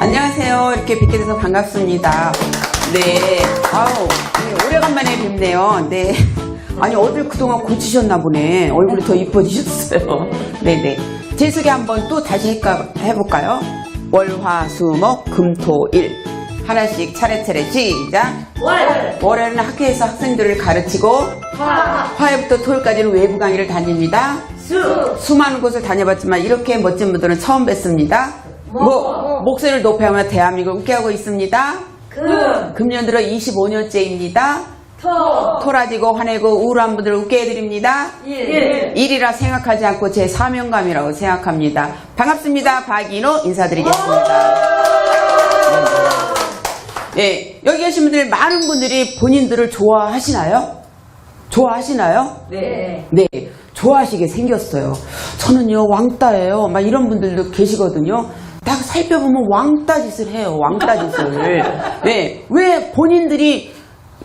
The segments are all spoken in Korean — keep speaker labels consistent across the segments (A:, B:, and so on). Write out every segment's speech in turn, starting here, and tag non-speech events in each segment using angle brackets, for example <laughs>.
A: 안녕하세요. 이렇게 뵙게 돼서 반갑습니다. 네. 아우, 네, 오래간만에 뵙네요. 네. 아니, 어딜 그동안 고치셨나 보네. 얼굴이 더 이뻐지셨어요. 네네. 제 소개 한번 또 다시 해볼까요? 월, 화, 수, 목, 금, 토, 일. 하나씩 차례차례 시작.
B: 월,
A: 월에는 학교에서 학생들을 가르치고
B: 화,
A: 화요일부터 토요일까지는 외부 강의를 다닙니다.
B: 수,
A: 수많은 곳을 다녀봤지만 이렇게 멋진 분들은 처음 뵙습니다. 목, 목소리를 높여하며 대한민국을 웃게하고 있습니다.
B: 금,
A: 금년 들어 25년째입니다.
B: 토,
A: 토라지고 화내고 우울한 분들을 웃게 해드립니다.
B: 일,
A: 일이라 생각하지 않고 제 사명감이라고 생각합니다. 반갑습니다. 박인호 인사드리겠습니다. 네, 여기 계신 분들 많은 분들이 본인들을 좋아하시나요? 좋아하시나요?
B: 네,
A: 네, 좋아하시게 생겼어요. 저는요, 왕따예요. 막 이런 분들도 계시거든요. 딱 살펴보면 왕따 짓을 해요, 왕따 짓을. <laughs> 네, 왜 본인들이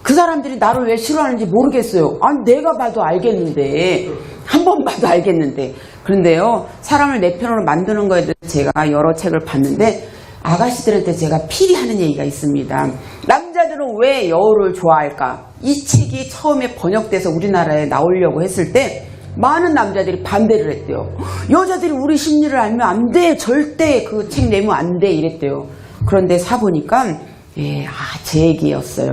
A: 그 사람들이 나를 왜 싫어하는지 모르겠어요. 아니, 내가 봐도 알겠는데. 한 번 봐도 알겠는데. 그런데요, 사람을 내 편으로 만드는 거에 대해서 제가 여러 책을 봤는데, 아가씨들한테 제가 필히 하는 얘기가 있습니다. 남자들은 왜 여우를 좋아할까? 이 책이 처음에 번역돼서 우리나라에 나오려고 했을 때 많은 남자들이 반대를 했대요. 여자들이 우리 심리를 알면 안 돼. 절대 그 책 내면 안 돼. 이랬대요. 그런데 사보니까 예, 아, 제 얘기였어요.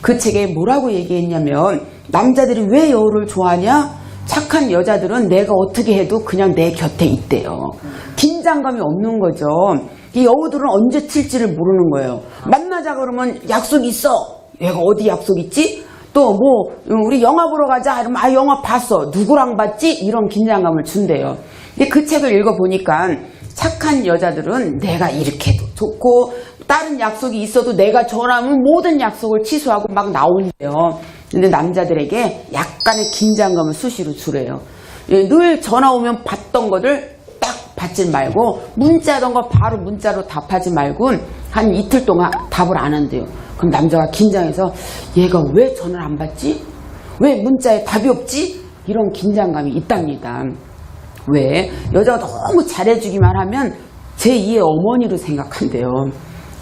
A: 그 책에 뭐라고 얘기했냐면 남자들이 왜 여우를 좋아하냐? 착한 여자들은 내가 어떻게 해도 그냥 내 곁에 있대요. 긴장감이 없는 거죠. 이 여우들은 언제 튈지를 모르는 거예요. 만나자 그러면 약속 있어. 얘가 어디 약속 있지? 또 뭐 우리 영화 보러 가자. 이러면 아 영화 봤어. 누구랑 봤지? 이런 긴장감을 준대요. 근데 그 책을 읽어보니까 착한 여자들은 내가 이렇게 해도 좋고 다른 약속이 있어도 내가 전화하면 모든 약속을 취소하고 막 나온대요. 근데 남자들에게 약간의 긴장감을 수시로 주래요. 예, 늘 전화 오면 받던 거를 딱 받지 말고 문자던 거 바로 문자로 답하지 말고 한 이틀 동안 답을 안 한대요. 그럼 남자가 긴장해서 얘가 왜 전화를 안 받지? 왜 문자에 답이 없지? 이런 긴장감이 있답니다. 왜? 여자가 너무 잘해주기만 하면 제2의 어머니로 생각한대요.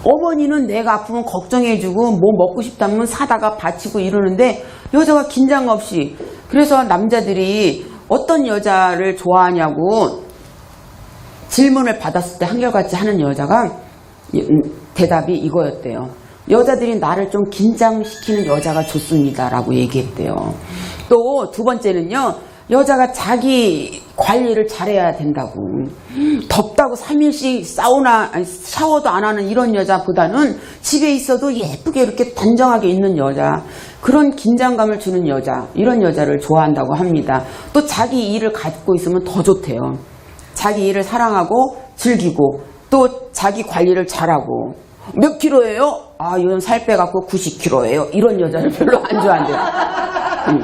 A: 어머니는 내가 아프면 걱정해주고 뭐 먹고 싶다면 사다가 바치고 이러는데 여자가 긴장 없이 그래서 남자들이 어떤 여자를 좋아하냐고 질문을 받았을 때 한결같이 하는 여자가 이- 음, 대답이 이거였대요. 여자들이 나를 좀 긴장시키는 여자가 좋습니다라고 얘기했대요. 또 두 번째는요. 여자가 자기 관리를 잘해야 된다고. 덥다고 3일씩 사우나, 아니, 샤워도 안 하는 이런 여자보다는 집에 있어도 예쁘게 이렇게 단정하게 있는 여자. 그런 긴장감을 주는 여자. 이런 여자를 좋아한다고 합니다. 또 자기 일을 갖고 있으면 더 좋대요. 자기 일을 사랑하고 즐기고 또 자기 관리를 잘하고 몇 킬로예요? 아, 요즘 살 빼갖고 90킬로예요. 이런 여자를 별로 안 좋아한대요. 음.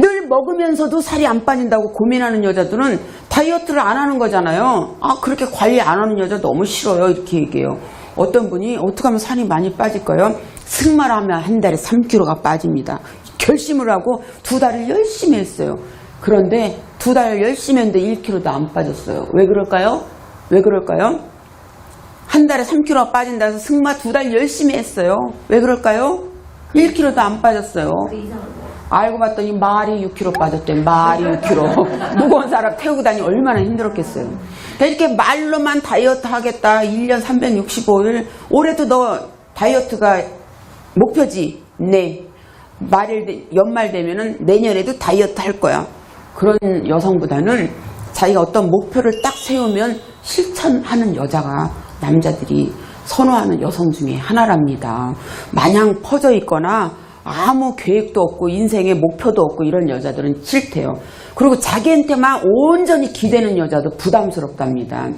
A: 늘 먹으면서도 살이 안 빠진다고 고민하는 여자들은 다이어트를 안 하는 거잖아요. 아, 그렇게 관리 안 하는 여자 너무 싫어요. 이렇게 얘기해요. 어떤 분이 어떻게 하면 살이 많이 빠질까요? 승마를 하면 한 달에 3kg가 빠집니다. 결심을 하고 두 달을 열심히 했어요. 그런데 두 달 열심히 했는데 1kg도 안 빠졌어요. 왜 그럴까요? 왜 그럴까요? 한 달에 3kg가 빠진다 해서 승마 두 달 열심히 했어요. 왜 그럴까요? 1kg도 안 빠졌어요. 알고 봤더니 말이 6kg 빠졌대. 말이 6kg. <laughs> 무거운 사람 태우고 다니 얼마나 힘들었겠어요. 그러니까 이렇게 말로만 다이어트 하겠다. 1년 365일. 올해도 너 다이어트가 목표지? 네. 말일, 돼- 연말 되면은 내년에도 다이어트 할 거야. 그런 여성보다는 자기가 어떤 목표를 딱 세우면 실천하는 여자가 남자들이 선호하는 여성 중에 하나랍니다. 마냥 퍼져 있거나 아무 계획도 없고 인생에 목표도 없고 이런 여자들은 싫대요. 그리고 자기한테만 온전히 기대는 여자도 부담스럽답니다.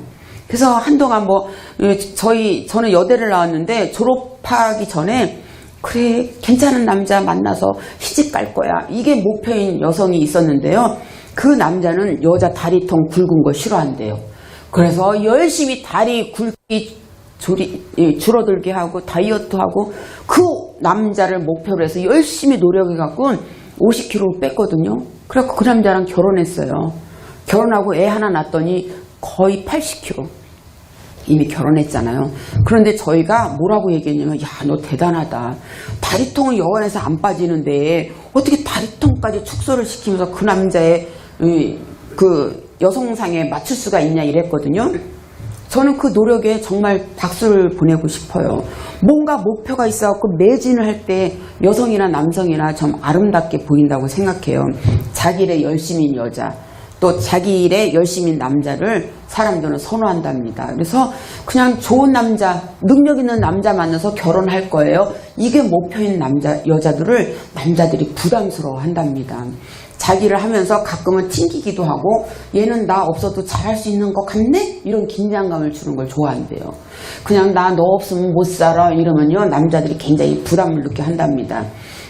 A: 그래서 한동안 뭐 예, 저희 저는 여대를 나왔는데 졸업하기 전에 그래 괜찮은 남자 만나서 시집 갈 거야 이게 목표인 여성이 있었는데요 그 남자는 여자 다리통 굵은 거 싫어한대요 그래서 열심히 다리 굵기 줄이, 예, 줄어들게 하고 다이어트하고 그 남자를 목표로 해서 열심히 노력해갖고 50kg 뺐거든요 그래갖고 그 남자랑 결혼했어요 결혼하고 애 하나 낳았더니 거의 80kg 이미 결혼했잖아요. 그런데 저희가 뭐라고 얘기했냐면, 야, 너 대단하다. 다리통은 여관에서 안 빠지는데, 어떻게 다리통까지 축소를 시키면서 그 남자의, 이, 그 여성상에 맞출 수가 있냐 이랬거든요. 저는 그 노력에 정말 박수를 보내고 싶어요. 뭔가 목표가 있어갖고 매진을 할 때 여성이나 남성이나 좀 아름답게 보인다고 생각해요. 자기 일에 열심인 여자, 또 자기 일에 열심인 남자를 사람들은 선호한답니다. 그래서 그냥 좋은 남자, 능력 있는 남자 만나서 결혼할 거예요. 이게 목표인 남자, 여자들을 남자들이 부담스러워 한답니다. 자기를 하면서 가끔은 튕기기도 하고 얘는 나 없어도 잘할 수 있는 것 같네? 이런 긴장감을 주는 걸 좋아한대요. 그냥 나 너 없으면 못 살아 이러면요 남자들이 굉장히 부담을 느끼게 한답니다.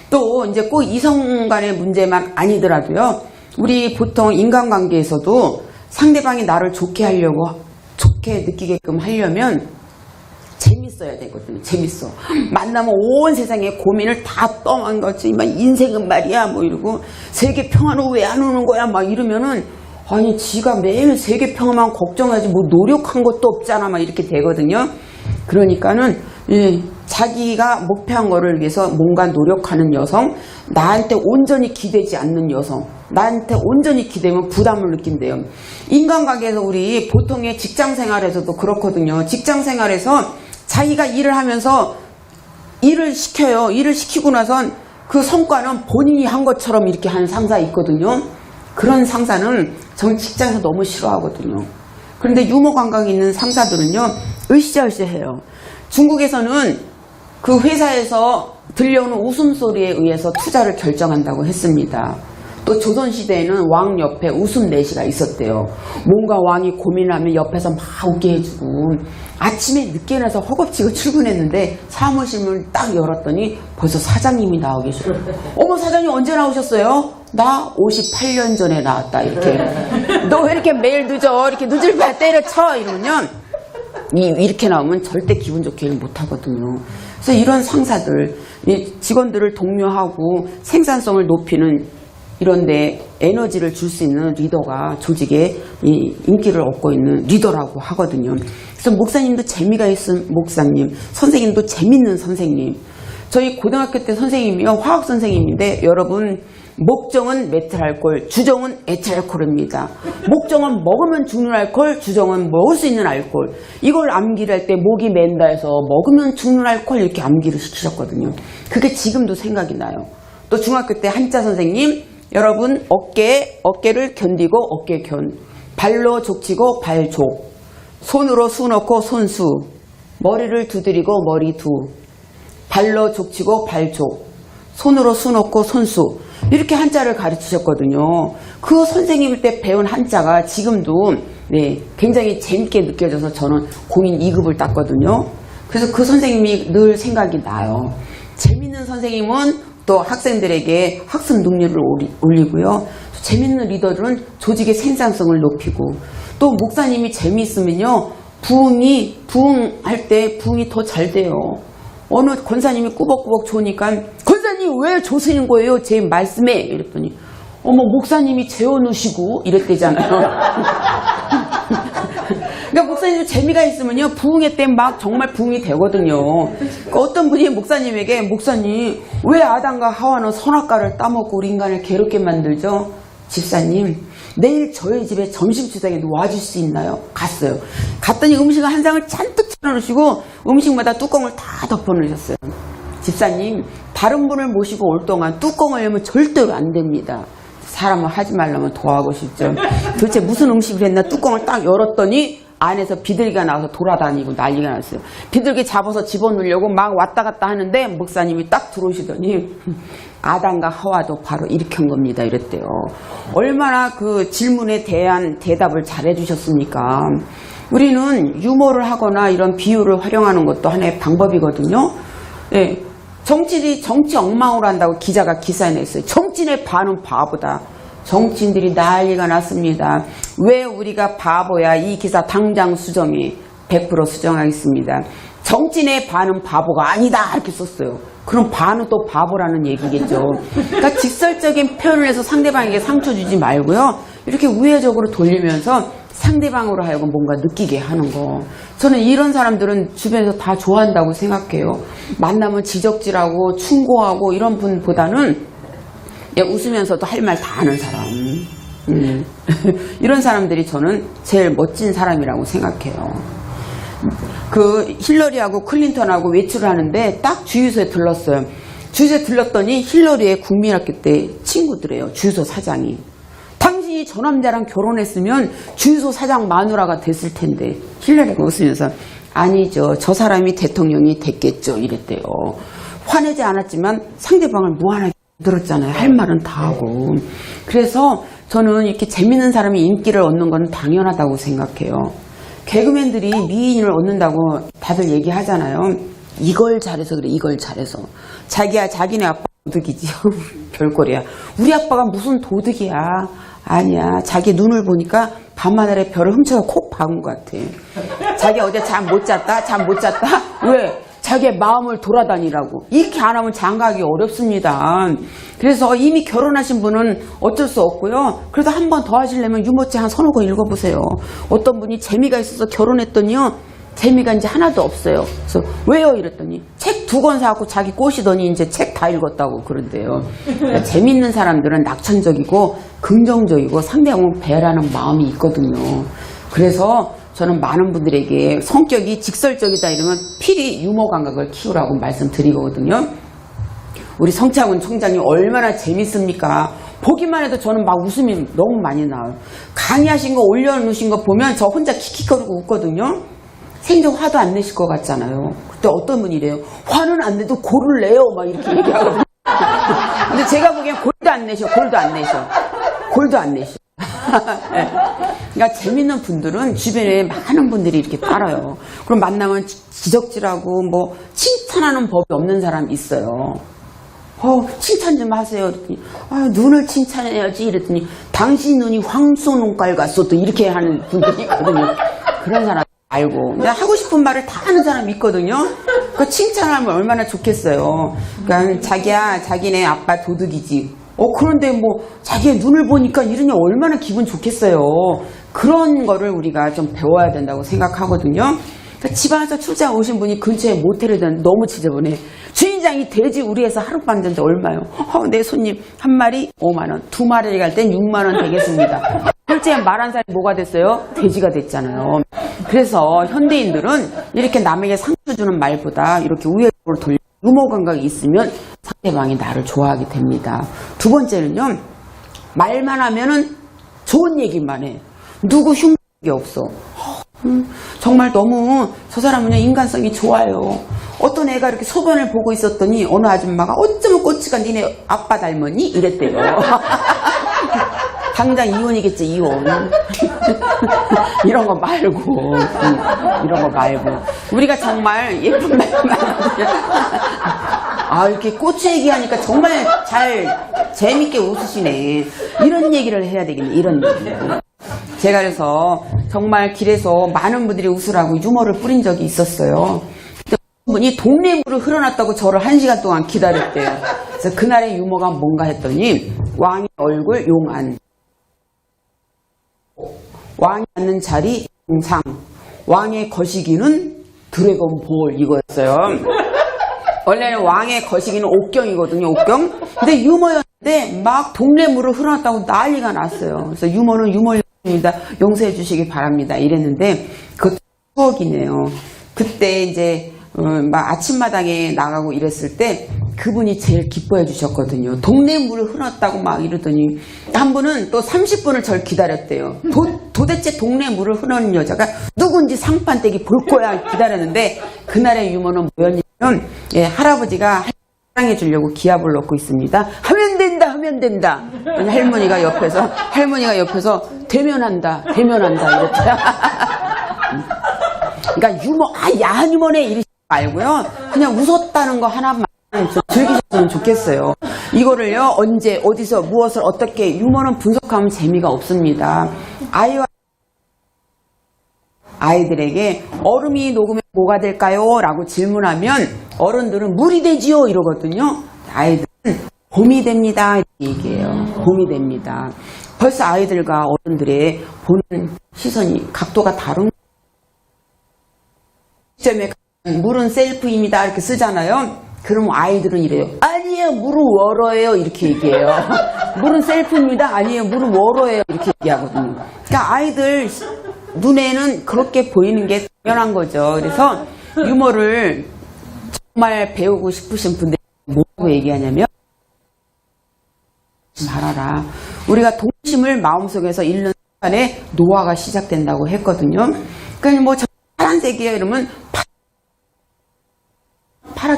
A: 또 이제 꼭 이성 간의 문제만 아니더라도요 우리 보통 인간관계에서도 상대방이 나를 좋게 하려고 좋게 느끼게끔 하려면 재밌어야 되거든요. 재밌어. 만나면 온 세상의 고민을 다 떠만 거지. 막 인생은 말이야. 뭐 이러고 세계 평화는 왜 안 오는 거야. 막 이러면은 아니 지가 매일 세계 평화만 걱정하지 뭐 노력한 것도 없잖아. 막 이렇게 되거든요. 그러니까는 예, 자기가 목표한 거를 위해서 뭔가 노력하는 여성, 나한테 온전히 기대지 않는 여성, 나한테 온전히 기대면 부담을 느낀대요. 인간관계에서 우리 보통의 직장 생활에서도 그렇거든요. 직장 생활에서 자기가 일을 하면서 일을 시켜요. 일을 시키고 나선 그 성과는 본인이 한 것처럼 이렇게 하는 상사 있거든요. 그런 상사는 전 직장에서 너무 싫어하거든요. 그런데 유머 감각이 있는 상사들은요, 으쌰으쌰해요. 중국에서는 그 회사에서 들려오는 웃음소리에 의해서 투자를 결정한다고 했습니다. 또 조선시대에는 왕 옆에 웃음 내시가 있었대요. 뭔가 왕이 고민하면 옆에서 막 웃게 해주고 아침에 늦게 나서 허겁지겁 출근했는데 사무실 문을 딱 열었더니 벌써 사장님이 나와 계셔요. 어머 사장님 언제 나오셨어요? 나 58년 전에 나왔다 이렇게. 너 왜 이렇게 매일 늦어? 이렇게 늦을 바 때려쳐 이러면 이, 이렇게 나오면 절대 기분 좋게 일 못하거든요. 그래서 이런 상사들, 이 직원들을 독려하고 생산성을 높이는 이런데 에너지를 줄 수 있는 리더가 조직에 이 인기를 얻고 있는 리더라고 하거든요. 그래서 목사님도 재미가 있은 목사님, 선생님도 재밌는 선생님. 저희 고등학교 때 선생님이요, 화학 선생님인데 여러분 목정은 메틸알코올, 주정은 에틸알코올입니다. 목정은 먹으면 죽는 알코올, 주정은 먹을 수 있는 알코올. 이걸 암기를 할 때 목이 맨다 해서 먹으면 죽는 알코올 이렇게 암기를 시키셨거든요. 그게 지금도 생각이 나요. 또 중학교 때 한자 선생님, 여러분 어깨, 어깨를 견디고 어깨 견, 발로 족치고 발족, 손으로 수 넣고 손수, 머리를 두드리고 머리 두, 발로 족치고 발족, 손으로 수 넣고 손수 이렇게 한자를 가르치셨거든요. 그 선생님 때 배운 한자가 지금도 네, 굉장히 재밌게 느껴져서 저는 공인 2급을 땄거든요. 그래서 그 선생님이 늘 생각이 나요. 재밌는 선생님은 또 학생들에게 학습 능률을 올리- 올리고요. 재밌는 리더들은 조직의 생산성을 높이고 또 목사님이 재미있으면요. 부흥이 부흥할 때 부흥이 더 잘 돼요. 어느 권사님이 꾸벅꾸벅 좋으니까 권사님 왜 조으신 거예요? 제 말씀에 이랬더니 어머 목사님이 재워놓으시고 이랬대잖아요. <laughs> 그러니까 목사님도 재미가 있으면요 부흥회 때 막 정말 부흥이 되거든요. 그러니까 어떤 분이 목사님에게 목사님 왜 아담과 하와는 선악과를 따먹고 우리 인간을 괴롭게 만들죠? 집사님 내일 저희 집에 점심 주상에 와줄 수 있나요? 갔어요. 갔더니 음식을 한 상을 잔뜩 차려놓으시고 음식마다 뚜껑을 다 덮어놓으셨어요. 집사님 다른 분을 모시고 올 동안 뚜껑을 열면 절대로 안 됩니다. 사람을 하지 말라면 더 하고 싶죠. 도대체 무슨 음식을 했나 뚜껑을 딱 열었더니 안에서 비둘기가 나와서 돌아다니고 난리가 났어요. 비둘기 잡아서 집어넣으려고 막 왔다 갔다 하는데 목사님이 딱 들어오시더니 <laughs> 아담과 하와도 바로 한 겁니다. 이랬대요. 얼마나 그 질문에 대한 대답을 잘 해주셨습니까? 우리는 유머를 하거나 이런 비유를 활용하는 것도 하나의 방법이거든요. 예. 정치인이 정치 엉망으로 한다고 기자가 기사에 냈어요. 정치인의 반은 바보다. 정치인들이 난리가 났습니다. 왜 우리가 바보야? 이 기사 당장 수정해. 100% 수정하겠습니다. 정치인의 반은 바보가 아니다. 이렇게 썼어요. 그럼 반은 또 바보라는 얘기겠죠. 그러니까 직설적인 표현을 해서 상대방에게 상처 주지 말고요. 이렇게 우회적으로 돌리면서 상대방으로 하여금 뭔가 느끼게 하는 거. 저는 이런 사람들은 주변에서 다 좋아한다고 생각해요. 만나면 지적질하고 충고하고 이런 분보다는 예, 웃으면서도 할 말 다 하는 사람. 음. <laughs> 이런 사람들이 저는 제일 멋진 사람이라고 생각해요. 그 힐러리하고 클린턴하고 외출을 하는데 딱 주유소에 들렀어요. 주유소에 들렀더니 힐러리의 국민학교 때 친구들이에요. 주유소 사장이. 당신이 저 남자랑 결혼했으면 주유소 사장 마누라가 됐을 텐데 힐러리가 웃으면서 아니죠. 저 사람이 대통령이 됐겠죠. 이랬대요. 화내지 않았지만 상대방을 무한하게 들었잖아요. 할 말은 다 하고. 그래서 저는 이렇게 재밌는 사람이 인기를 얻는 건 당연하다고 생각해요. 개그맨들이 미인을 얻는다고 다들 얘기하잖아요. 이걸 잘해서 그래, 이걸 잘해서. 자기야, 자기네 아빠 도둑이지. <laughs> 별거리야. 우리 아빠가 무슨 도둑이야. 아니야. 자기 눈을 보니까 밤하늘에 별을 훔쳐서 콕 박은 것 같아. 자기 어제 잠 못 잤다? 잠 못 잤다? 왜? 자기의 마음을 돌아다니라고. 이렇게 안 하면 장가하기 어렵습니다. 그래서 이미 결혼하신 분은 어쩔 수 없고요. 그래도 한 번 더 하시려면 유모차 한 서너 권 읽어보세요. 어떤 분이 재미가 있어서 결혼했더니요. 재미가 이제 하나도 없어요. 그래서 왜요? 이랬더니 책 두 권 사갖고 자기 꼬시더니 이제 책 다 읽었다고 그런데요. 그러니까 재밌는 사람들은 낙천적이고 긍정적이고 상대방을 배려하는 마음이 있거든요. 그래서 저는 많은 분들에게 성격이 직설적이다 이러면 필히 유머 감각을 키우라고 말씀드리거든요. 우리 성창훈 총장님 얼마나 재밌습니까? 보기만 해도 저는 막 웃음이 너무 많이 나와요. 강의하신 거 올려놓으신 거 보면 저 혼자 킥킥거리고 웃거든요. 생전 화도 안 내실 것 같잖아요. 그때 어떤 분이 래요 화는 안 내도 골을 내요. 막 이렇게 얘기하거든요. 근데 제가 보기엔 골도 안 내셔. 골도 안 내셔. 골도 안 내셔. <laughs> 네. 그러니까 재밌는 분들은 주변에 많은 분들이 이렇게 따라요. 그럼 만나면 지- 지적질하고 뭐 칭찬하는 법이 없는 사람 있어요. 어, 칭찬 좀 하세요. 그랬더니, 아, 눈을 칭찬해야지. 이랬더니, 당신 눈이 황소 눈깔 같소. 또 이렇게 하는 분들이 있거든요. 그런 사람 알고. 내가 하고 싶은 말을 다 하는 사람이 있거든요. 그 칭찬하면 얼마나 좋겠어요. 그러니까 자기야, 자기네 아빠 도둑이지. 어, 그런데 뭐, 자기의 눈을 보니까 이러니 얼마나 기분 좋겠어요. 그런 거를 우리가 좀 배워야 된다고 생각하거든요. 그러니까 집안에서 출장 오신 분이 근처에 모텔에 대한 너무 지저분해. 주인장이 돼지 우리에서 하룻밤 잔지 얼마요? 어, 내 손님 한 마리 5만 원, 두 마리 갈땐 6만 원 되겠습니다. 실제 말한 살이 뭐가 됐어요? 돼지가 됐잖아요. 그래서 현대인들은 이렇게 남에게 상처 주는 말보다 이렇게 우회적으로 돌려 유머 감각이 있으면 상대방이 나를 좋아하게 됩니다. 두 번째는요. 말만 하면은 좋은 얘기만 해. 누구 흉기 없어. 음, 정말 너무 저 사람은 인간성이 좋아요. 어떤 애가 이렇게 소변을 보고 있었더니 어느 아줌마가 어쩌면 꼬치가 니네 아빠 닮았니? 이랬대요. <laughs> 당장 이혼이겠지 이혼. <laughs> 이런 거 말고 음, 이런 거 말고 우리가 정말 예쁜 말만 아 이렇게 꼬치 얘기하니까 정말 잘 재밌게 웃으시네. 이런 얘기를 해야 되겠네. 이런 얘기. 제가 그래서 정말 길에서 많은 분들이 웃으라고 유머를 뿌린 적이 있었어요. 분이 동네 물을 흘러놨다고 저를 한 시간 동안 기다렸대요. 그래서 그날의 유머가 뭔가 했더니 왕의 얼굴 용안, 왕이 앉는 자리 영상, 왕의 거시기는 드래곤 볼 이거였어요. 원래는 왕의 거시기는 옥경이거든요, 옥경. 근데 유머였는데 막 동네 물을 흘러놨다고 난리가 났어요. 그래서 유머는 유머입니다. 용서해 주시기 바랍니다. 이랬는데 그것도 추억이네요. 그때 이제 어, 막 아침마당에 나가고 이랬을 때 그분이 제일 기뻐해 주셨거든요. 동네 물을 흘렀다고 막 이러더니 한 분은 또 30분을 절 기다렸대요. 도, 대체 동네 물을 흐르는 여자가 누군지 상판 떼기 볼 거야 기다렸는데 그날의 유머는 뭐였냐면 예, 할아버지가 사랑해 주려고 기합을 넣고 있습니다. 하면 된다, 하면 된다. 할머니가 옆에서 할머니가 옆에서 대면한다, 대면한다 이랬대요. <laughs> 그러니까 유머, 아 야한 유머네 이러지 말고요. 그냥 웃었다는 거 하나만 좀 즐기셨으면 좋겠어요. 이거를요 언제 어디서 무엇을 어떻게 유머는 분석하면 재미가 없습니다. 아이와 아이들에게 얼음이 녹으면 뭐가 될까요? 라고 질문하면 어른들은 물이 되지요 이러거든요. 아이들은 봄이 됩니다 얘기해요. 봄이 됩니다. 벌써 아이들과 어른들의 보는 시선이 각도가 다른 시점에 물은 셀프입니다 이렇게 쓰잖아요. 그럼 아이들은 이래요. 아니에요, 물은 워러예요 이렇게 얘기해요. <laughs> 물은 셀프입니다. 아니에요, 물은 워러예요 이렇게 얘기하거든요. 그러니까 아이들 눈에는 그렇게 보이는 게 당연한 거죠. 그래서 유머를 정말 배우고 싶으신 분들 뭐라고 얘기하냐면 말아라. 우리가 동심을 마음속에서 잃는 순간에 노화가 시작된다고 했거든요. 그러니까 뭐저 파란색이에요 이러면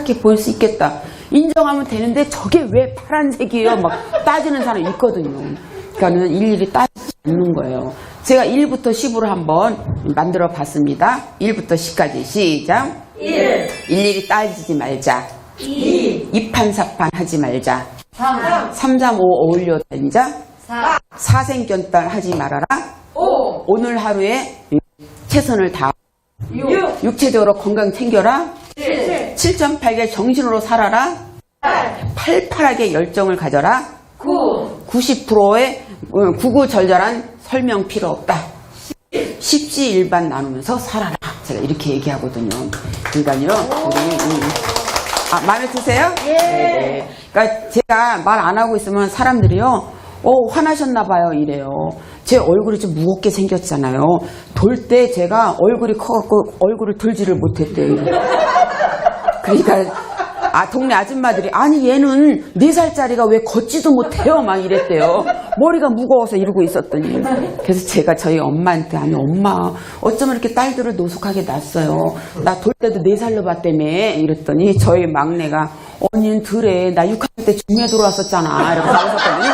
A: 파, 파랗게 보일 수 있겠다. 인정하면 되는데 저게 왜 파란색이에요? 막 따지는 사람이 있거든요. 그러니까는 일일이 따지지 않는 거예요. 제가 1부터 10으로 한번 만들어 봤습니다. 1부터 10까지 시작.
B: 1,
A: 일일이 따지지 말자.
B: 2,
A: 이판사판 하지 말자.
B: 3,
A: 3, 3, 5 어울려 다니자.
B: 4,
A: 사생견딸 하지 말아라.
B: 5,
A: 오늘 하루에 최선을 다
B: 6,
A: 육체적으로 건강 챙겨라.
B: 7,
A: 7.8개 정신으로 살아라.
B: 8,
A: 팔팔하게 열정을 가져라.
B: 9,
A: 90%의 어, 구구절절한 설명 필요 없다. 십시일반 나누면서 살아라. 제가 이렇게 얘기하거든요. 그러니까요, 우리 음. 아 마음에 드세요?
B: 예.
A: 네. 그러니까 제가 말 안 하고 있으면 사람들이요, 어 화나셨나 봐요 이래요. 제 얼굴이 좀 무겁게 생겼잖아요. 돌 때 제가 얼굴이 커갖고 얼굴을 들지를 못했대요. 그러니까 아 동네 아줌마들이 아니 얘는 네 살짜리가 왜 걷지도 못해요? 막 이랬대요. 머리가 무거워서 이러고 있었더니. 그래서 제가 저희 엄마한테 아니 엄마 어쩌면 이렇게 딸들을 노숙하게 낳았어요? 나 돌 때도 네 살로 봤다며. 이랬더니 저희 막내가 언니는 들에 나 6학년 때 중에 들어왔었잖아. 이러고 나왔었거든요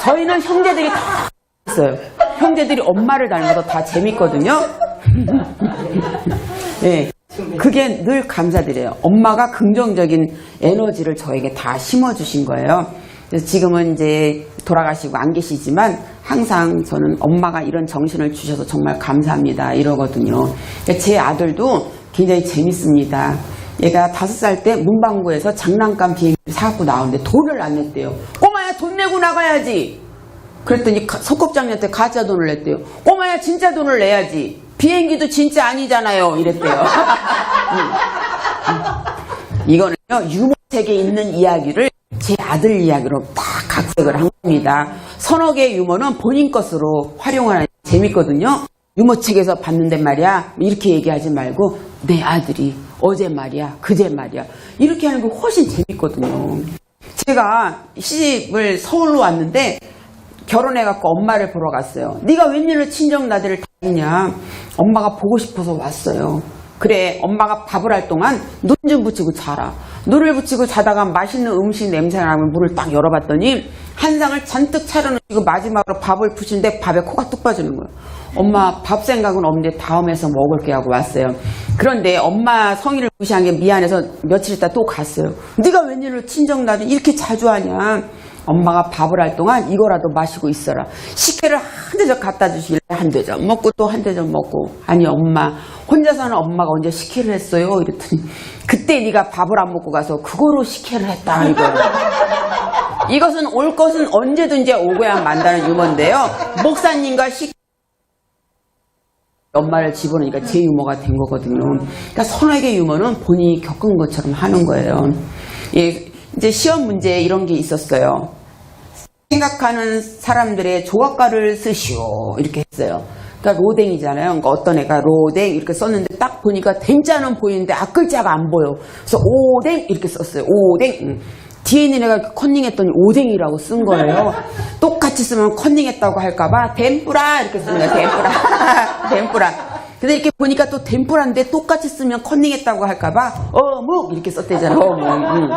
A: 저희는 형제들이 다 있어요 형제들이 엄마를 닮아서 다 재밌거든요 <laughs> 예. 그게 늘 감사드려요. 엄마가 긍정적인 에너지를 저에게 다 심어주신 거예요. 그래서 지금은 이제 돌아가시고 안 계시지만 항상 저는 엄마가 이런 정신을 주셔서 정말 감사합니다. 이러거든요. 그러니까 제 아들도 굉장히 재밌습니다. 얘가 다섯 살 때 문방구에서 장난감 비행기를 사갖고 나오는데 돈을 안 냈대요. 꼬마야 돈 내고 나가야지. 그랬더니 가- 석국장님한테 가짜 돈을 냈대요. 꼬마야 진짜 돈을 내야지. 비행기도 진짜 아니잖아요. 이랬대요. <laughs> 음. 음. 이거는요 유머 책에 있는 이야기를 제 아들 이야기로 딱 각색을 한 겁니다. 서너 개의 유머는 본인 것으로 활용하는 게 재밌거든요. 유머 책에서 봤는데 말이야 이렇게 얘기하지 말고 내 아들이 어제 말이야 그제 말이야 이렇게 하는 게 훨씬 재밌거든요. 제가 시집을 서울로 왔는데 결혼해갖고 엄마를 보러 갔어요. 네가 웬일로 친정 나들을 다니냐. 엄마가 보고 싶어서 왔어요. 그래 엄마가 밥을 할 동안 눈 좀 붙이고 자라. 눈을 붙이고 자다가 맛있는 음식 냄새가 나면 문을 딱 열어봤더니 한 상을 잔뜩 차려놓고 마지막으로 밥을 푸신데 밥에 코가 뚝 빠지는 거예요. 엄마 밥 생각은 없는데 다음에서 먹을게 하고 왔어요. 그런데 엄마 성의를 무시한 게 미안해서 며칠 있다 또 갔어요. 네가 웬일로 친정 나들 이렇게 자주 하냐. 엄마가 밥을 할 동안 이거라도 마시고 있어라. 식혜를 한 대접 갖다 주시길래 한 대접 먹고 또 한 대접 먹고 아니 엄마 혼자 사는 엄마가 언제 식혜를 했어요? 이랬더니 그때 네가 밥을 안 먹고 가서 그거로 식혜를 했다 이거. 이것은 올 것은 언제든지 오고야 만다는 유머인데요. 목사님과 식 엄마를 집어넣으니까 제 유머가 된 거거든요. 그러니까 선악의 유머는 본인이 겪은 것처럼 하는 거예요. 예, 이제 시험 문제 이런 게 있었어요. 생각하는 사람들의 조각가를 쓰시오 이렇게 했어요. 그러니까 로댕이잖아요. 그러니까 어떤 애가 로댕 이렇게 썼는데 딱 보니까 댕자는 보이는데 앞글자가 안 보여. 그래서 오댕 이렇게 썼어요. 오댕. 음. 뒤에 있는 애가 컨닝했더니 오뎅이라고 쓴 거예요. 똑같이 쓰면 컨닝했다고 할까봐 덴뿌라 이렇게 쓰는 거예요. 덴뿌라. <laughs> 덴뿌라. 근데 이렇게 보니까 또 덴뿌라인데 똑같이 쓰면 컨닝했다고 할까봐 어묵 이렇게 썼대잖아요. 어묵. 음.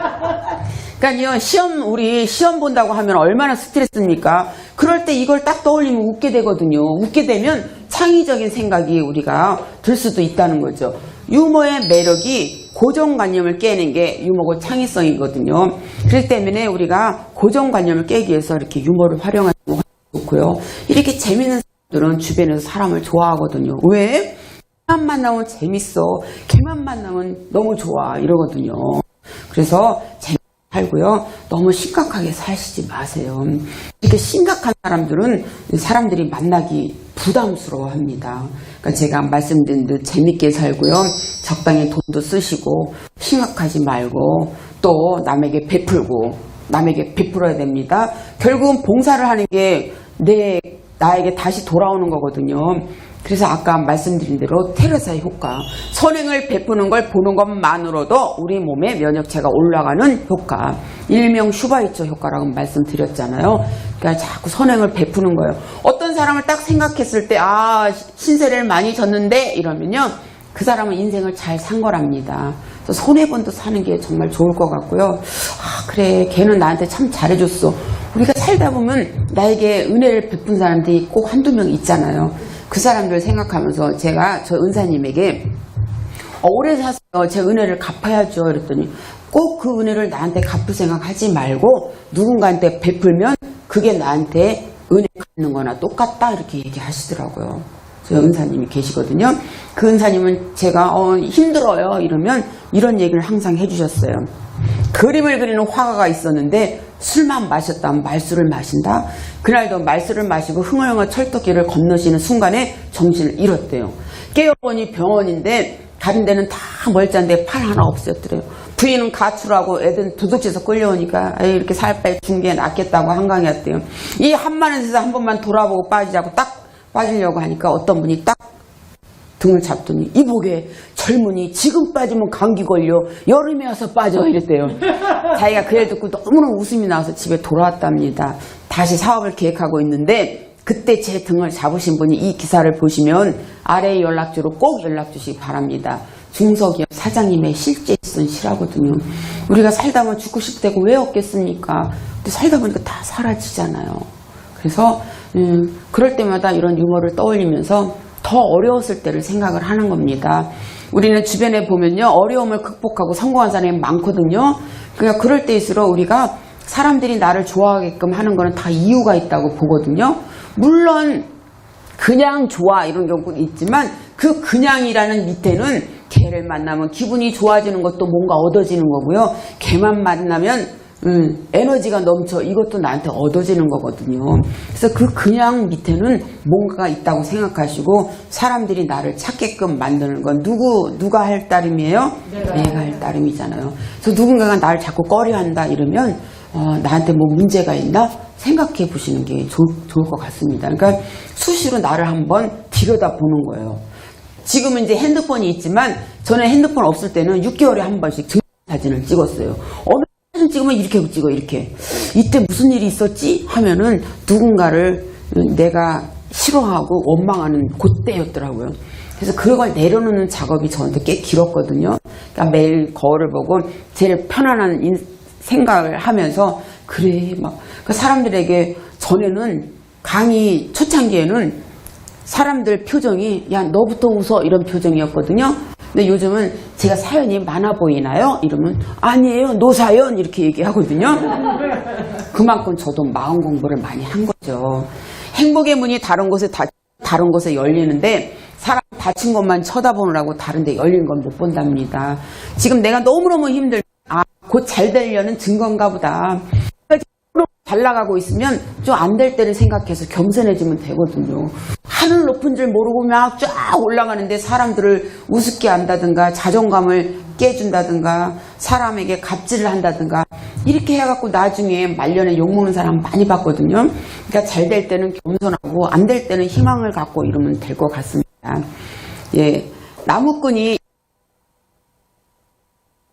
A: 그러니까요 시험 우리 시험 본다고 하면 얼마나 스트레스입니까? 그럴 때 이걸 딱 떠올리면 웃게 되거든요. 웃게 되면 창의적인 생각이 우리가 들 수도 있다는 거죠. 유머의 매력이 고정관념을 깨는 게 유머고 창의성이거든요. 그렇기 때문에 우리가 고정관념을 깨기 위해서 이렇게 유머를 활용하는 거 좋고요. 이렇게 재밌는 들은 주변에서 사람을 좋아하거든요. 왜? 걔만 만나면 재밌어. 걔만 만나면 너무 좋아. 이러거든요. 그래서 재밌는 살고요. 너무 심각하게 사시지 마세요. 이렇게 심각한 사람들은 사람들이 만나기 부담스러워 합니다. 그러니까 제가 말씀드린 듯 재밌게 살고요. 적당히 돈도 쓰시고 심각하지 말고 또 남에게 베풀고 남에게 베풀어야 됩니다. 결국은 봉사를 하는 게 내 나에게 다시 돌아오는 거거든요. 그래서 아까 말씀드린 대로 테레사의 효과, 선행을 베푸는 걸 보는 것만으로도 우리 몸의 면역체가 올라가는 효과, 일명 슈바이처 효과라고 말씀드렸잖아요. 그러니까 자꾸 선행을 베푸는 거예요. 어떤 사람을 딱 생각했을 때, 아, 신세를 많이 졌는데 이러면요. 그 사람은 인생을 잘 산 거랍니다. 손해본도 사는 게 정말 좋을 것 같고요. 아, 그래. 걔는 나한테 참 잘해줬어. 우리가 살다 보면 나에게 은혜를 베푼 사람들이 꼭 한두 명 있잖아요. 그 사람들 생각하면서 제가 저 은사님에게 어, 오래 사세요. 제 은혜를 갚아야죠. 이랬더니 꼭 그 은혜를 나한테 갚을 생각 하지 말고 누군가한테 베풀면 그게 나한테 은혜 갚는 거나 똑같다. 이렇게 얘기하시더라고요. 저 은사님이 계시거든요. 그 은사님은 제가 어, 힘들어요. 이러면 이런 얘기를 항상 해주셨어요. 그림을 그리는 화가가 있었는데 술만 마셨다면 말술을 마신다. 그날도 말술을 마시고 흥얼흥얼 철도길을 건너시는 순간에 정신을 잃었대요. 깨어보니 병원인데 다른 데는 다 멀쩡한데 팔 하나 없었더래요. 부인은 가출하고 애들 도둑질에서 끌려오니까 이렇게 살 빼 준 게 낫겠다고 한강에 왔대요. 이 한마는 데서 한 번만 돌아보고 빠지자고 딱 빠지려고 하니까 어떤 분이 딱 등을 잡더니 이복에 젊은이 지금 빠지면 감기 걸려 여름에 와서 빠져 이랬대요. <laughs> 자기가 그일 듣고 너무너무 웃음이 나와서 집에 돌아왔답니다. 다시 사업을 계획하고 있는데 그때 제 등을 잡으신 분이 이 기사를 보시면 아래 연락주로 꼭 연락 주시기 바랍니다. 중소기업 사장님의 실제 쓴 시라거든요. 우리가 살다 보면 죽고 싶을 때고 왜 없겠습니까? 근데 살다 보니까 다 사라지잖아요. 그래서 음, 그럴 때마다 이런 유머를 떠올리면서 더 어려웠을 때를 생각을 하는 겁니다. 우리는 주변에 보면요 어려움을 극복하고 성공한 사람이 많거든요. 그러니까 그럴 때일수록 우리가 사람들이 나를 좋아하게끔 하는 거는 다 이유가 있다고 보거든요. 물론 그냥 좋아 이런 경우도 있지만 그 그냥이라는 밑에는 걔를 만나면 기분이 좋아지는 것도 뭔가 얻어지는 거고요. 걔만 만나면 음, 에너지가 넘쳐 이것도 나한테 얻어지는 거거든요. 그래서 그 그냥 밑에는 뭔가가 있다고 생각하시고 사람들이 나를 찾게끔 만드는 건 누구 누가 할 따름이에요? 내가, 할 따름이잖아요. 그래서 누군가가 나를 자꾸 꺼려한다 이러면 어, 나한테 뭐 문제가 있나 생각해 보시는 게 좋, 좋을 것 같습니다. 그러니까 수시로 나를 한번 들여다 보는 거예요. 지금은 이제 핸드폰이 있지만 저는 핸드폰 없을 때는 6개월에 한 번씩 증 사진을 찍었어요. 어느 찍으면 이렇게 찍어 이렇게 이때 무슨 일이 있었지 하면은 누군가를 내가 싫어하고 원망하는 그때였더라고요. 그래서 그걸 내려놓는 작업이 저한테 꽤 길었거든요. 그러니까 매일 거울을 보고 제일 편안한 인- 생각을 하면서 그래 막그 사람들에게 전에는 강의 초창기에는 사람들 표정이 야 너부터 웃어 이런 표정이었거든요. 근데 요즘은 제가 사연이 많아 보이나요? 이러면 아니에요 노사연 이렇게 얘기하거든요. 그만큼 저도 마음 공부를 많이 한 거죠. 행복의 문이 다른 곳에 다, 다른 곳에 열리는데 사람 다친 것만 쳐다보느라고 다른 데 열린 건 못 본답니다. 지금 내가 너무너무 힘들 아, 곧 잘 되려는 증거인가 보다. 잘 나가고 있으면 좀 안 될 때를 생각해서 겸손해지면 되거든요. 하늘 높은 줄 모르고 막 쫙 올라가는데 사람들을 우습게 한다든가 자존감을 깨준다든가 사람에게 갑질을 한다든가 이렇게 해갖고 나중에 말년에 욕먹는 사람 많이 봤거든요. 그러니까 잘 될 때는 겸손하고 안 될 때는 희망을 갖고 이러면 될 것 같습니다. 예. 나무꾼이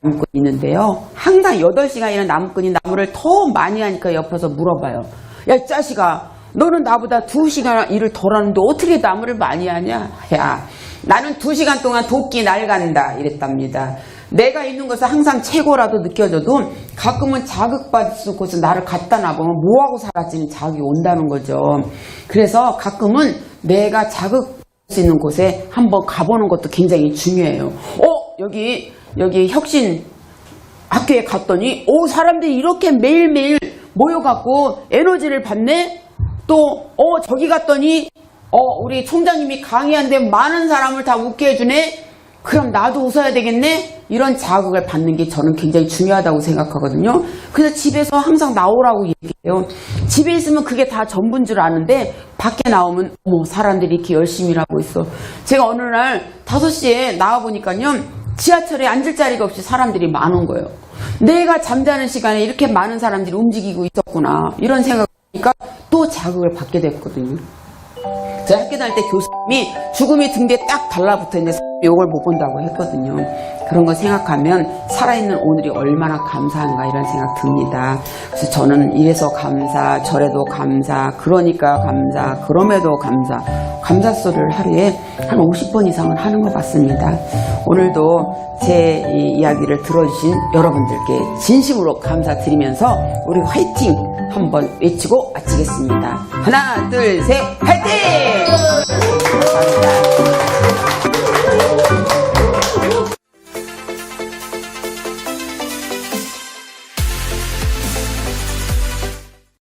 A: 나무꾼이 있는데요. 항상 8시간이나 나무꾼이 나무를 더 많이 하니까 옆에서 물어봐요. 야, 이 자식아, 너는 나보다 2시간 일을 덜 하는데 어떻게 나무를 많이 하냐? 야, 나는 2시간 동안 도끼 날간다. 이랬답니다. 내가 있는 것은 항상 최고라도 느껴져도 가끔은 자극받을 곳에 나를 갖다 놔보면 뭐하고 살았지는 자극이 온다는 거죠. 그래서 가끔은 내가 자극 수 있는 곳에 한번 가보는 것도 굉장히 중요해요. 어, 여기, 여기 혁신 학교에 갔더니, 오, 사람들이 이렇게 매일매일 모여갖고 에너지를 받네? 또, 어, 저기 갔더니, 어, 우리 총장님이 강의하는데 많은 사람을 다 웃게 해주네? 그럼 나도 웃어야 되겠네? 이런 자극을 받는 게 저는 굉장히 중요하다고 생각하거든요. 그래서 집에서 항상 나오라고 얘기해요. 집에 있으면 그게 다 전부인 줄 아는데 밖에 나오면 어머 사람들이 이렇게 열심히 일하고 있어. 제가 어느 날 5시에 나와 보니까요. 지하철에 앉을 자리가 없이 사람들이 많은 거예요. 내가 잠자는 시간에 이렇게 많은 사람들이 움직이고 있었구나. 이런 생각하니까 또 자극을 받게 됐거든요. 제가 학교 다닐 때 교수님이 죽음이 등 뒤에 딱 달라붙어 있는 데 욕을 못 본다고 했거든요. 그런 거 생각하면 살아있는 오늘이 얼마나 감사한가 이런 생각 듭니다. 그래서 저는 이래서 감사, 저래도 감사, 그러니까 감사, 그럼에도 감사, 감사 소리를 하루에 한 50번 이상은 하는 것 같습니다. 오늘도 제이 이야기를 들어주신 여러분들께 진심으로 감사드리면서 우리 화이팅 한번 외치고 마치겠습니다. 하나, 둘, 셋, 화이팅! 감사합니다.